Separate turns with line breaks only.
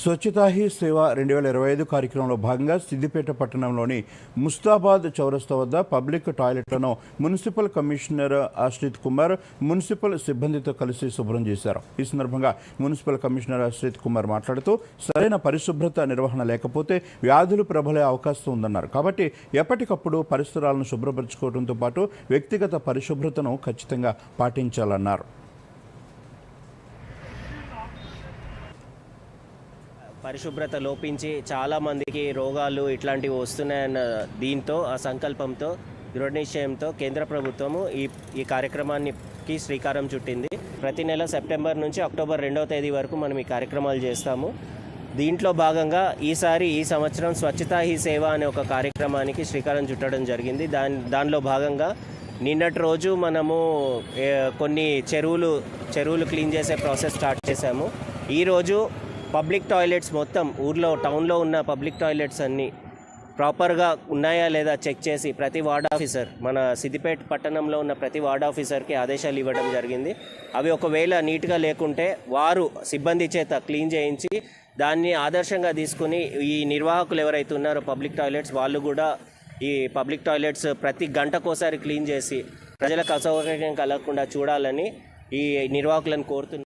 స్వచ్ఛతా he సేవ రెండు వేల ఇరవై ఐదు కార్యక్రమంలో భాగంగా సిద్దిపేట పట్టణంలోని ముస్తాబాద్ చౌరస్తా వద్ద public టాయిలెట్లను municipal commissioner Ashrith Kumar municipal సిబ్బందితో కలిసి శుభ్రం చేశారు. ఈ సందర్భంగా మున్సిపల్ కమిషనర్ ఆశ్రిత్ కుమార్ మాట్లాడుతూ సరైన పరిశుభ్రత నిర్వహణ లేకపోతే వ్యాధులు ప్రబలే అవకాశం ఉందన్నారు. కాబట్టి ఎప్పటికప్పుడు పరిసరాలను శుభ్రపరచుకోవడంతో పాటు వ్యక్తిగత పరిశుభ్రతను ఖచ్చితంగా పాటించాలన్నారు.
పరిశుభ్రత లోపించి చాలామందికి రోగాలు ఇట్లాంటివి వస్తున్నాయన్న దీంతో ఆ సంకల్పంతో దృఢ నిశ్చయంతో కేంద్ర ప్రభుత్వము ఈ ఈ కార్యక్రమానికి శ్రీకారం చుట్టింది. ప్రతి నెల సెప్టెంబర్ నుంచి అక్టోబర్ రెండవ తేదీ వరకు మనం ఈ కార్యక్రమాలు చేస్తాము. దీంట్లో భాగంగా ఈసారి ఈ సంవత్సరం స్వచ్ఛతా హీ సేవ అనే ఒక కార్యక్రమానికి శ్రీకారం చుట్టడం జరిగింది. దాని దానిలో భాగంగా నిన్నటి రోజు మనము కొన్ని చెరువులు చెరువులు క్లీన్ చేసే ప్రాసెస్ స్టార్ట్ చేశాము. ఈరోజు పబ్లిక్ టాయిలెట్స్ మొత్తం ఊర్లో టౌన్లో ఉన్న పబ్లిక్ టాయిలెట్స్ అన్నీ ప్రాపర్గా ఉన్నాయా లేదా చెక్ చేసి ప్రతి వార్డ్ ఆఫీసర్ మన సిద్దిపేట పట్టణంలో ఉన్న ప్రతి వార్డ్ ఆఫీసర్కి ఆదేశాలు ఇవ్వడం జరిగింది. అవి ఒకవేళ నీట్గా లేకుంటే వారు సిబ్బంది చేత క్లీన్ చేయించి దాన్ని ఆదర్శంగా తీసుకుని ఈ నిర్వాహకులు ఎవరైతే ఉన్నారో పబ్లిక్ టాయిలెట్స్ వాళ్ళు కూడా ఈ పబ్లిక్ టాయిలెట్స్ ప్రతి గంటకోసారి క్లీన్ చేసి ప్రజలకు అసౌకర్యం కలగకుండా చూడాలని ఈ నిర్వాహకులను కోరుతున్నారు